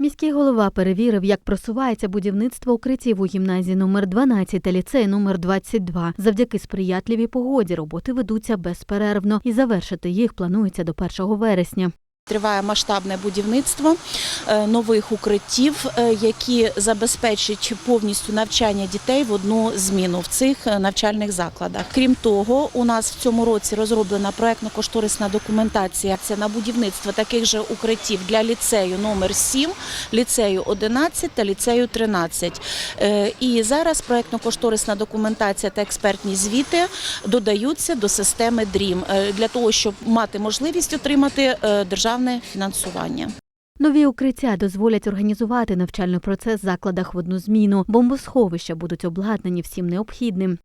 Міський голова перевірив, як просувається будівництво укриттів у гімназії номер 12 та ліцеї номер 22. Завдяки сприятливій погоді роботи ведуться безперервно і завершити їх планується до 1 вересня. Триває масштабне будівництво е, нових укриттів, е, які забезпечать повністю навчання дітей в одну зміну в цих е, навчальних закладах. Крім того, у нас в цьому році розроблена проектно-кошторисна документація це на будівництво таких же укриттів для ліцею номер 7, ліцею 11 та ліцею 13. Е, І зараз проектно-кошторисна документація та експертні звіти додаються до системи DREAM для того, щоб мати можливість отримати е, державне фінансування. Нові укриття дозволять організувати навчальний процес в закладах в одну зміну. Бомбосховища будуть обладнані всім необхідним.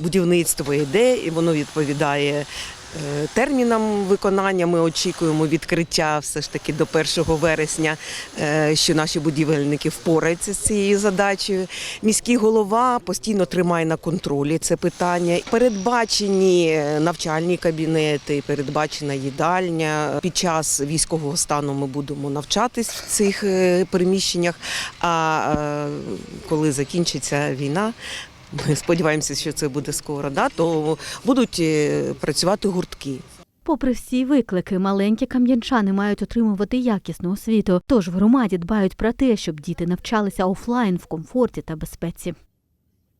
будівництво йде, і воно відповідає е, термінам виконання. Ми очікуємо відкриття все ж таки до 1 вересня, е, що наші будівельники впораються з цією задачею. Міський голова постійно тримає на контролі це питання. Передбачені навчальні кабінети, передбачена їдальня. Під час військового стану ми будемо навчатись в цих е, приміщеннях. А е, коли закінчиться війна, ми сподіваємося, що це буде скоро, да, то будуть е, працювати гуртки. Попри всі виклики, маленькі кам'янчани мають отримувати якісну освіту. Тож в громаді дбають про те, щоб діти навчалися офлайн в комфорті та безпеці.